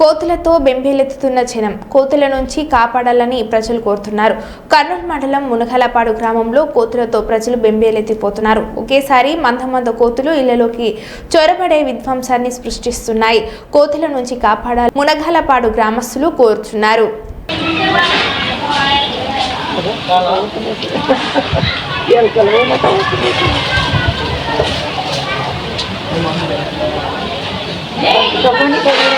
కోతులతో బెంబేలెత్తుతున్న జనం కోతుల నుంచి కాపాడాలని ప్రజలు కోరుతున్నారు. కర్నూలు మండలం మునగలపాడు గ్రామంలో కోతులతో ప్రజలు బెంబేలెత్తిపోతున్నారు. ఒకేసారి మంద మంద కోతులు ఇళ్ళలోకి చొరబడే విధ్వంసాన్ని సృష్టిస్తున్నాయి. కోతుల నుంచి కాపాడాలి మునగలపాడు గ్రామస్తులు కోరుతున్నారు.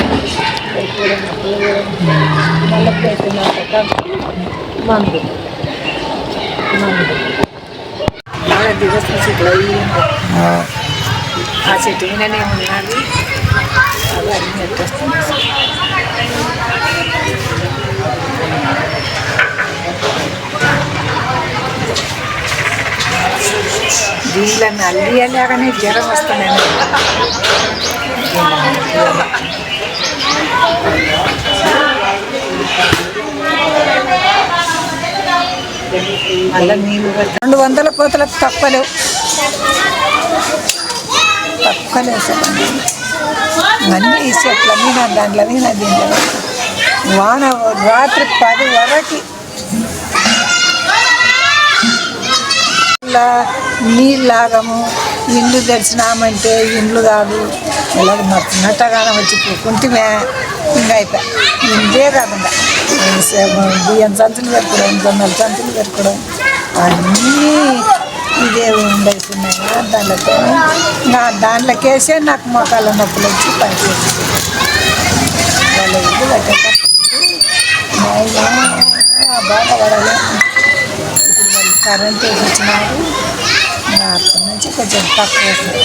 మందు బాగా దిగొస్తున్న చెట్లు అవి ఆ చెట్టు మీదనే ఉన్నది అవి అన్ని ఎట్టొస్తుంది దీంట్లో నల్లి అలాగనే జ్వరం వస్తున్నాయి మళ్ళీ నీళ్ళు రెండు వందల కోతలకు తక్కువలేవు తక్కువలేవు చెప్పండి అన్నీ ఈ చెట్ల మీద దాంట్లో మీద దీంట్లో వాన రాత్రి పది వరకు నీళ్ళు నీళ్ళాగము ఇండ్లు తెరిచినామంటే ఇండ్లు కాదు. ఇలాగ మొత్తం వచ్చి కూకుంటే ఇంకా అయిపోయి. కాకుండా బియ్యం సంచులు పెట్టుకోవడం జొన్నల సంచులు పెట్టుకోవడం అన్నీ ఇదే ఉండేస్తున్నాయి. దాంట్లో నా దాంట్లోకేసే నాకు మొక్కల నొప్పులు వచ్చి పైకి వచ్చి వాళ్ళ ఇల్లు కట్టేటప్పుడు బాధపడాలి. ఇప్పుడు వాళ్ళు కరెంట్ వేసి నా ఇంకా అప్పటి నుంచి కొంచెం తక్కువ వస్తుంది.